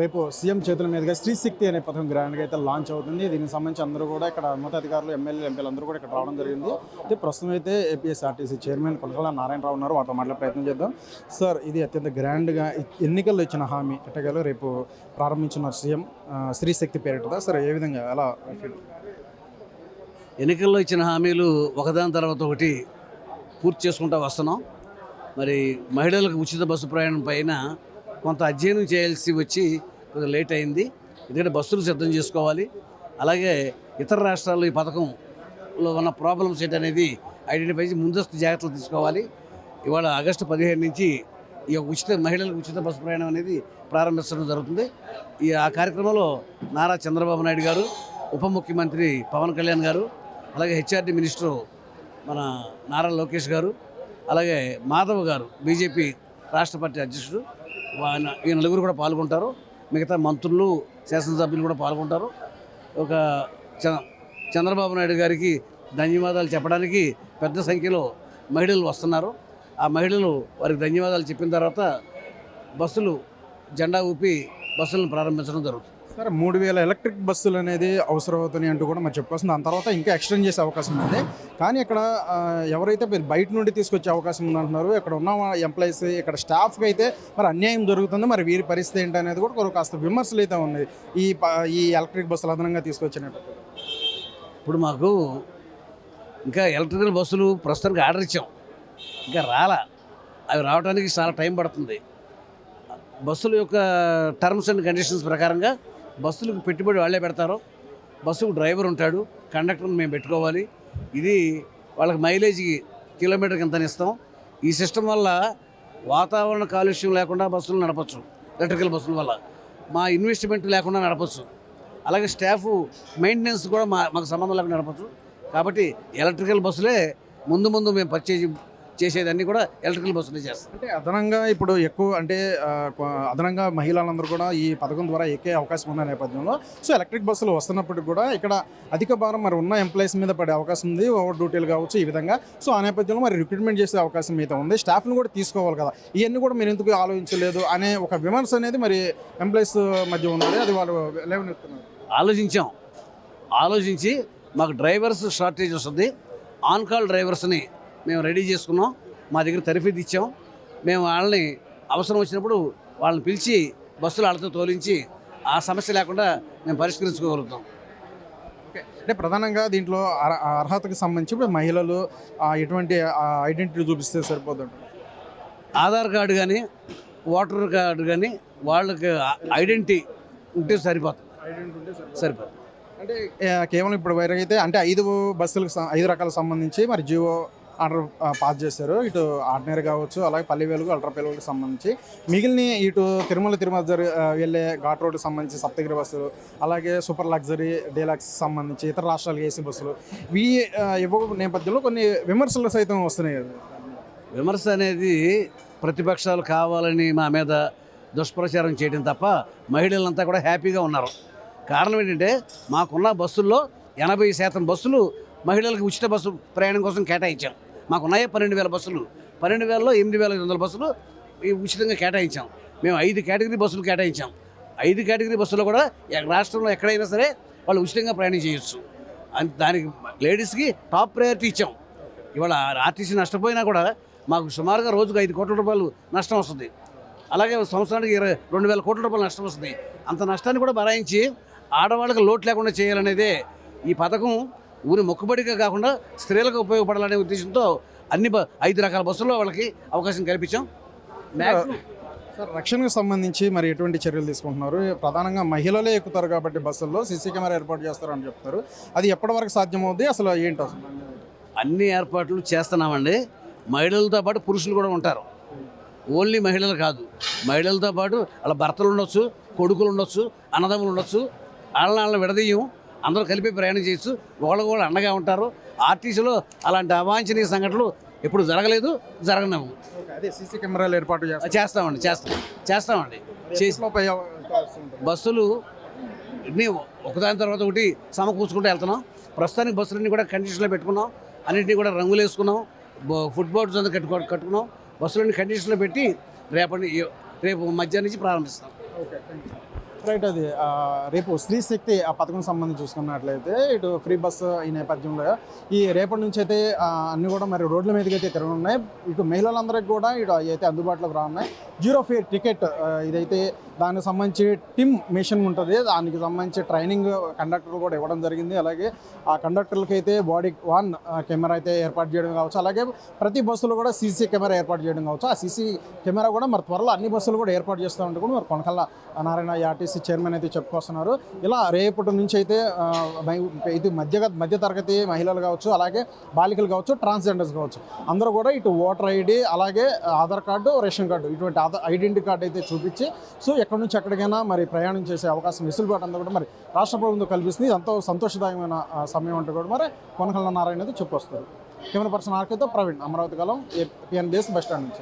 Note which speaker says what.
Speaker 1: రేపు సీఎం చేతుల మీదుగా శ్రీశక్తి అనే పథకం గ్రాండ్గా అయితే లాంచ్ అవుతుంది. దీనికి సంబంధించి అందరూ కూడా ఇక్కడ ఉన్నత అధికారులు ఎమ్మెల్యే ఎంపీలు అందరూ కూడా ఇక్కడ రావడం జరిగింది. అయితే ప్రస్తుతం అయితే ఏపీఎస్ఆర్టీసీ చైర్మన్ కొనకల నారాయణరావు ఉన్నారు. వాటితో మాట్లాడే ప్రయత్నం చేద్దాం. సార్ ఇది అత్యంత గ్రాండ్గా ఎన్నికల్లో ఇచ్చిన హామీ ఎట్టగలో రేపు ప్రారంభించిన సీఎం శ్రీశక్తి పేరిటదా? సార్ ఏ విధంగా ఎలా
Speaker 2: ఎన్నికల్లో ఇచ్చిన హామీలు ఒకదాని తర్వాత ఒకటి పూర్తి చేసుకుంటా వస్తున్నాం. మరి మహిళలకు ఉచిత బస్సు ప్రయాణం పైన కొంత అధ్యయనం చేయాల్సి వచ్చి కొంచెం లేట్ అయింది. ఎందుకంటే బస్సులు సిద్ధం చేసుకోవాలి. అలాగే ఇతర రాష్ట్రాల్లో ఈ పథకంలో ఉన్న ప్రాబ్లమ్స్ ఏంటనేది ఐడెంటిఫై చేసి ముందస్తు జాగ్రత్తలు తీసుకోవాలి. ఇవాళ ఆగస్టు పదిహేను నుంచి ఈ ఉచిత మహిళలకు ఉచిత బస్సు ప్రయాణం అనేది ప్రారంభించడం జరుగుతుంది. ఈ ఆ కార్యక్రమంలో నారా చంద్రబాబు నాయుడు గారు ఉప ముఖ్యమంత్రి పవన్ కళ్యాణ్ గారు అలాగే హెచ్ఆర్డి మినిస్టరు మన నారా లోకేష్ గారు అలాగే మాధవ్ గారు బీజేపీ రాష్ట్ర పార్టీ అధ్యక్షుడు ఈ నలుగురు కూడా పాల్గొంటారు. మిగతా మంత్రులు శాసనసభ్యులు కూడా పాల్గొంటారు. ఒక చంద్రబాబు నాయుడు గారికి ధన్యవాదాలు చెప్పడానికి పెద్ద సంఖ్యలో మహిళలు వస్తున్నారు. ఆ మహిళలు వారికి ధన్యవాదాలు చెప్పిన తర్వాత బస్సులు జెండా ఊపి బస్సులను ప్రారంభించడం జరుగుతుంది.
Speaker 1: సార్ మూడు వేల ఎలక్ట్రిక్ బస్సులు అనేది అవసరం అవుతున్నాయి అంటూ కూడా మరి చెప్పుకొస్తుంది దాని తర్వాత ఇంకా ఎక్స్టెండ్ చేసే అవకాశం ఉంది. కానీ ఇక్కడ ఎవరైతే మీరు బయట నుండి తీసుకొచ్చే అవకాశం ఉంది అంటున్నారు ఇక్కడ ఉన్న ఎంప్లాయీస్ ఇక్కడ స్టాఫ్కి అయితే మరి అన్యాయం జరుగుతుంది. మరి వీరి పరిస్థితి ఏంటి అనేది కూడా కాస్త విమర్శలు అయితే ఉన్నాయి. ఈ ఈ ఎలక్ట్రిక్ బస్సులు అదనంగా తీసుకొచ్చినట్టు.
Speaker 2: ఇప్పుడు మాకు ఇంకా ఎలక్ట్రికల్ బస్సులు ప్రస్తుతానికి ఆర్డర్ ఇచ్చాం. ఇంకా రాలా. అవి రావడానికి చాలా టైం పడుతుంది. బస్సుల యొక్క టర్మ్స్ అండ్ కండిషన్స్ ప్రకారంగా బస్సులకు పెట్టుబడి వాళ్ళే పెడతారు. బస్సుకు డ్రైవర్ ఉంటాడు కండక్టర్ని మేము పెట్టుకోవాలి. ఇది వాళ్ళకి మైలేజ్కి కిలోమీటర్కి ఎంత ఇస్తాం. ఈ సిస్టమ్ వల్ల వాతావరణ కాలుష్యం లేకుండా బస్సులు నడపచ్చు ఎలక్ట్రికల్ బస్సుల వల్ల. మా ఇన్వెస్ట్మెంట్ లేకుండా నడపచ్చు. అలాగే స్టాఫ్ మెయింటెనెన్స్ కూడా మా మాకు సంబంధం లేకుండా నడపచ్చు. కాబట్టి ఎలక్ట్రికల్ బస్సులే ముందు ముందు మేము పర్చేజ్ చేసేదన్నీ కూడా ఎలక్ట్రికల్ బస్సులే చేస్తాం
Speaker 1: అంటే అదనంగా ఇప్పుడు ఎక్కువ అంటే అదనంగా మహిళలందరూ కూడా ఈ పథకం ద్వారా ఎక్కే అవకాశం ఉన్న నేపథ్యంలో సో ఎలక్ట్రిక్ బస్సులు వస్తున్నప్పటికి కూడా ఇక్కడ అధిక భారం మరి ఉన్న ఎంప్లాయీస్ మీద పడే అవకాశం ఉంది ఓవర్ డ్యూటీలు కావచ్చు ఈ విధంగా. సో ఆ నేపథ్యంలో మరి రిక్రూట్మెంట్ చేసే అవకాశం అయితే ఉంది స్టాఫ్ని కూడా తీసుకోవాలి కదా. ఇవన్నీ కూడా మీరు ఎందుకు ఆలోచించలేదు అనే ఒక విమర్శ అనేది మరి ఎంప్లాయీస్ మధ్య ఉన్నది అది వాళ్ళు లేవనెత్తున్నారు.
Speaker 2: ఆలోచించాం. ఆలోచించి మాకు డ్రైవర్స్ షార్టేజ్ వస్తుంది ఆన్ కాల్ డ్రైవర్స్ని మేము రెడీ చేసుకున్నాం. మా దగ్గర తరఫీదు ఇచ్చాం మేము వాళ్ళని అవసరం వచ్చినప్పుడు వాళ్ళని పిలిచి బస్సులు వాళ్ళతో తోలించి ఆ సమస్య లేకుండా మేము పరిష్కరించుకోగలుగుతాం.
Speaker 1: అంటే ప్రధానంగా దీంట్లో అర- అర్హతకు సంబంధించి ఇప్పుడు మహిళలు ఎటువంటి ఐడెంటిటీ చూపిస్తే సరిపోతుంది
Speaker 2: ఆధార్ కార్డు కానీ ఓటర్ కార్డు కానీ వాళ్ళకి ఐడెంటిటీ ఉంటే సరిపోతుంది. సరిపోతుంది.
Speaker 1: అంటే కేవలం ఇప్పుడు వరకు అయితే అంటే ఐదు బస్సులకు ఐదు రకాలకు సంబంధించి మరి జియో ఆర్డర్ పాస్ చేశారు. ఇటు ఆర్డినరీ కావచ్చు అలాగే పల్లి వెలుగు అల్ట్రా వెలుగుకి సంబంధించి. మిగిలిన ఇటు తిరుమల తిరుమల జరి వెళ్ళే ఘాట్ రోడ్కి సంబంధించి సప్తగిరి బస్సులు అలాగే సూపర్ లగ్జరీ డీలక్స్ సంబంధించి ఇతర రాష్ట్రాలకు ఏసీ బస్సులు. ఇవి ఇవ్వ నేపథ్యంలో కొన్ని విమర్శలు సైతం వస్తున్నాయి.
Speaker 2: విమర్శ అనేది ప్రతిపక్షాలు కావాలని మా మీద దుష్ప్రచారం చేయడం తప్ప మహిళలంతా కూడా హ్యాపీగా ఉన్నారు. కారణం ఏంటంటే మాకున్న బస్సుల్లో ఎనభై శాతం బస్సులు మహిళలకు ఉచిత బస్సు ప్రయాణం కోసం కేటాయించాం. మాకు మాకున్నాయే పన్నెండు వేల బస్సులు. పన్నెండు వేలలో ఎనిమిది వేల ఐదు వందల బస్సులు ఉచితంగా కేటాయించాం. మేము ఐదు కేటగిరీ బస్సులు కేటాయించాం. ఐదు కేటగిరీ బస్సులో కూడా రాష్ట్రంలో ఎక్కడైనా సరే వాళ్ళు ఉచితంగా ప్రయాణం చేయొచ్చు. అన్- దానికి లేడీస్కి టాప్ ప్రయారిటీ ఇచ్చాం. ఇవాళ ఆర్టీసీ నష్టపోయినా కూడా మాకు సుమారుగా రోజుకు ఐదు కోట్ల రూపాయలు నష్టం వస్తుంది. అలాగే సంవత్సరానికి ఇరవై రెండు వేల కోట్ల రూపాయలు నష్టం వస్తుంది. అంత నష్టాన్ని కూడా భరాయించి ఆడవాళ్ళకి లోటు లేకుండా చేయాలనేదే ఈ పథకం ఊరి మొక్కుబడిగా కాకుండా స్త్రీలకు ఉపయోగపడాలనే ఉద్దేశంతో అన్ని బ- ఐదు రకాల బస్సుల్లో వాళ్ళకి అవకాశం కల్పించాం.
Speaker 1: సార్ రక్షణకు సంబంధించి మరి ఎటువంటి చర్యలు తీసుకుంటున్నారు? ప్రధానంగా మహిళలే ఎక్కుతారు కాబట్టి బస్సుల్లో సీసీ కెమెరా ఏర్పాటు చేస్తారని చెప్తారు. అది ఎప్పటి వరకు సాధ్యమవుద్ది? అసలు ఏంటి అసలు?
Speaker 2: అన్ని ఏర్పాట్లు చేస్తున్నామండి. మహిళలతో పాటు పురుషులు కూడా ఉంటారు. ఓన్లీ మహిళలు కాదు. మహిళలతో పాటు వాళ్ళ భర్తలు ఉండొచ్చు కొడుకులు ఉండొచ్చు అన్నదమ్ములు ఉండొచ్చు. వాళ్ళని వాళ్ళని విడదీయం. అందరూ కలిపి ప్రయాణం చేయొచ్చు. ఒకళ్ళు కూడా అండగా ఉంటారు. ఆర్టీసీలో అలాంటి అవాంఛనీయ సంఘటనలు ఎప్పుడు జరగలేదు జరగలేము
Speaker 1: అదే సీసీ కెమెరాలు ఏర్పాటు
Speaker 2: చేస్తామండి చేస్తాం. చేస్తామండి. చేసి. బస్సులు అన్నీ ఒకదాని తర్వాత ఒకటి సమకూర్చుకుంటూ వెళ్తున్నాం. ప్రస్తుతానికి బస్సులన్నీ కూడా కండిషన్లో పెట్టుకున్నాం. అన్నింటినీ కూడా రంగులు వేసుకున్నాం. ఫుట్ బోర్డ్స్ అంతా కట్టుకో కట్టుకున్నాం. బస్సులన్నీ కండిషన్లో పెట్టి రేపటి రేపు మధ్యాహ్నం నుంచి ప్రారంభిస్తాం.
Speaker 1: ఓకే రైట్ అది. రేపు స్త్రీ శక్తి ఆ పథకం సంబంధించి చూసుకున్నట్లయితే ఇటు ఫ్రీ బస్సు ఈ నేపథ్యంలో ఈ రేపటి నుంచి అయితే అన్నీ అన్ని కూడా మరి రోడ్ల మీదకి అయితే తిరగనున్నాయి. ఇటు మహిళలందరికీ కూడా ఇటు అయితే అందుబాటులోకి రానున్నాయి. జీరో ఫేర్ టికెట్ ఇదైతే దానికి సంబంధించి టిమ్ మిషన్ ఉంటుంది. దానికి సంబంధించి ట్రైనింగ్ కండక్టర్ కూడా ఇవ్వడం జరిగింది. అలాగే ఆ కండక్టర్లకి అయితే బాడీ వన్ కెమెరా అయితే ఏర్పాటు చేయడం కావచ్చు. అలాగే ప్రతి బస్సులో కూడా సీసీ కెమెరా ఏర్పాటు చేయడం కావచ్చు. ఆ సీసీ కెమెరా కూడా మరి త్వరలో అన్ని బస్సులు కూడా ఏర్పాటు చేస్తూ ఉంటే కూడా మరి కొనకల్ల నారాయణ ఆర్టీసీ చైర్మన్ అయితే చెప్పుకొస్తున్నారు. ఇలా రేపటి నుంచి అయితే ఇది మధ్య మధ్య తరగతి మహిళలు కావచ్చు అలాగే బాలికలు కావచ్చు ట్రాన్స్జెండర్స్ కావచ్చు అందరూ కూడా ఇటు ఓటర్ ఐడి అలాగే ఆధార్ కార్డు రేషన్ కార్డు ఇటువంటి ఆధార్ ఐడెంటిటీ కార్డు అయితే చూపించి సో ఎక్కడి నుంచి ఎక్కడికైనా మరి ప్రయాణం చేసే అవకాశం వెసులుబాటు అంతా కూడా మరి రాష్ట్ర ప్రభుత్వం కల్పిస్తుంది. ఎంతో సంతోషదాయకమైన సమయం అంటూ కూడా మరి కొనకల్ల నారాయణ అయితే చెప్పుకొస్తారు. కెమెరా పర్సన్ ఆర్కేతో ప్రవీణ్ అమరావతి కాలం పిఎన్బిఎస్ బస్ స్టాండ్ నుంచి.